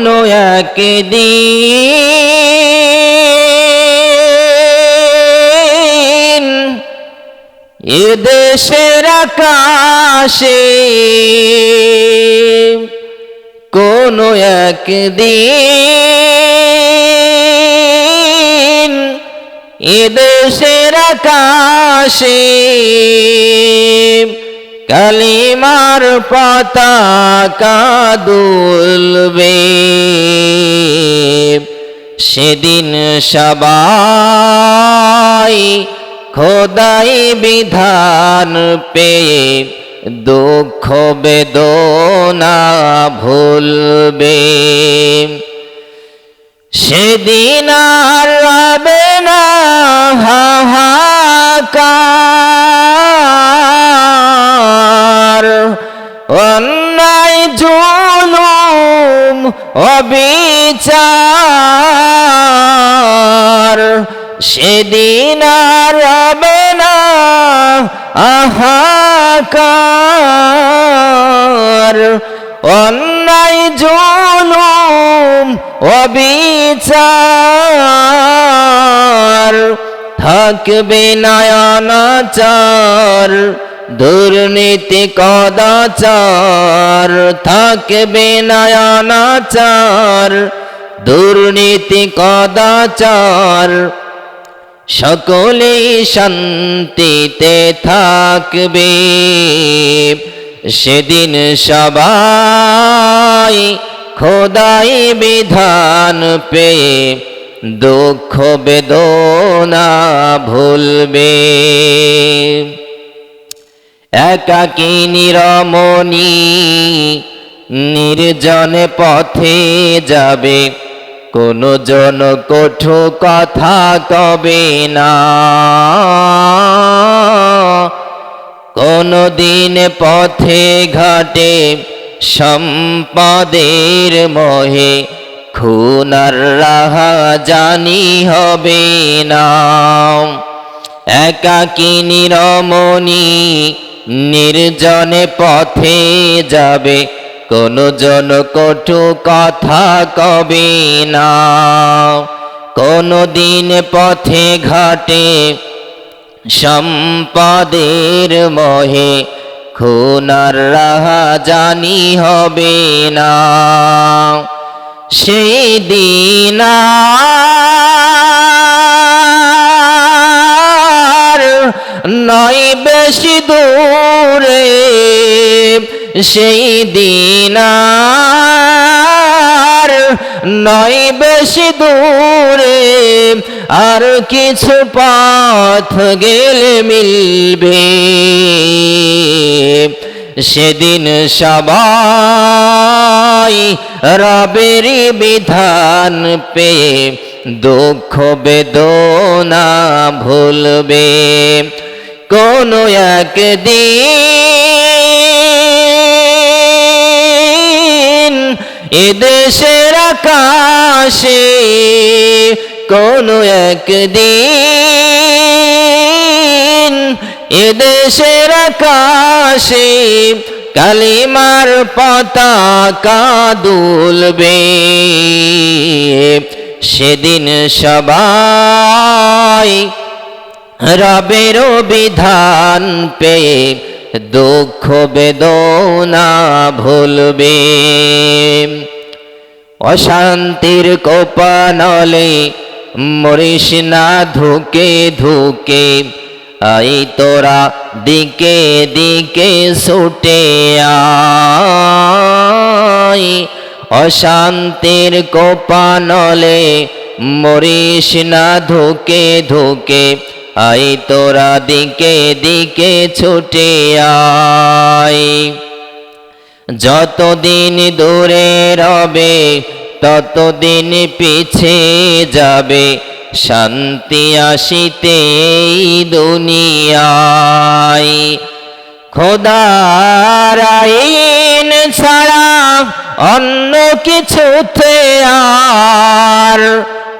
কোনো একদিন। এদেশের আকাশে কোনো একদিন। এদেশের আকাশে কালিমার পতাকা দুলবে সেদিন সবাই খোদাই বিধান পেয়ে দুঃখ বেদনা ভুলবে। সেদিন আর রবে না হাহাকার। অন্যায় জুলুম অবিচার। সেদিন আর রবে না আহাকার। অন্যায় জুলুম অবিচার। থাকবে নয়নাচার। দুর্নীতি কদাচার, থাকবে নয়নাচার দুর্নীতি কদাচার, সকলেই শান্তিতে থাকবে। সেদিন সবাই খোদাই বিধান পেয়ে দুঃখ বেদনা ভুলবে। একাকী নিরমণি নির্জনে পথে যাবে। কোন জন কঠু কথা কবে না। কোন দিন পথে ঘাটে সম্পদের মোহে খুনার রাহা জানি হবে না। একাকী নিরমণি নির্জনে পথে যাবে, কোন জন কটু কথা কবে না। কোন দিন পথে ঘাটে, সম্পদের মোহে খুনার রাহা জানি হবে না। সেই দিন নয় বেশি দূরে, সেই দিন আর নয় বেশি দূরে। আর কিছু পথ গেলে মিলবে। সেদিন সবাই রবের বিধান পেয়ে দুঃখ বেদনা ভুলবে। কোন একদিন এদেশের আকাশে কোন একদিন এদেশের আকাশে কালিমার পতাকা দুলবে। সেদিন সবাই রবের বিধান পেয়ে দুঃখ বেদনা ভুলবে। অশান্তির কোপানলে মরিস না ধুকে ধুকে, আই তোরা দিকে দিকে ছুটে আই অশান্তির কোপানলে মরিস না ধুকে ধুকে আই তোরা দিকে দিকে ছুটে আই যতদিন দূরে রবে, ততদিন পিছে যাবে। শান্তি আসিতে দুনিয়ায়। খোদার আইন ছাড়া অন্য কিছুতে আর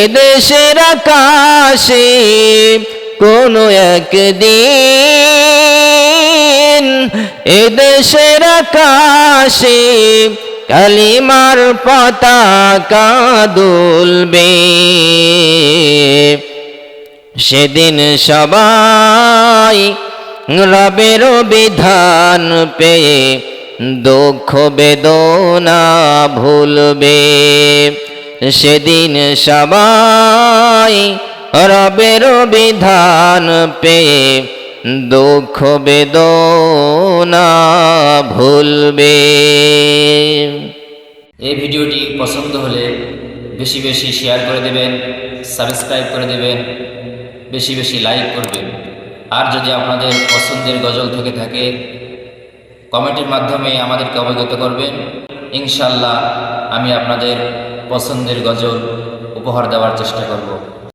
এদেশের আকাশে কোনো একদিন এদেশের আকাশে কালিমার পতাকা দুলবে। সেদিন সবাই রবের বিধান পেয়ে দুঃখ বেদনা ভুলবে। সেদিন সবাই রবের বিধান পেয়ে দুঃখ বেদনা ভুলবে। এই ভিডিওটি পছন্দ হলে বেশি বেশি শেয়ার করে দেবেন, সাবস্ক্রাইব করে দেবেন, বেশি বেশি লাইক করবেন। আর যদি আপনাদের পছন্দের গজল থেকে থাকে, কমেন্টের মাধ্যমে আমাদেরকে অবগত করবেন। ইনশাল্লাহ আমি আপনাদের পছন্দের গজল উপহার দেওয়ার চেষ্টা করব।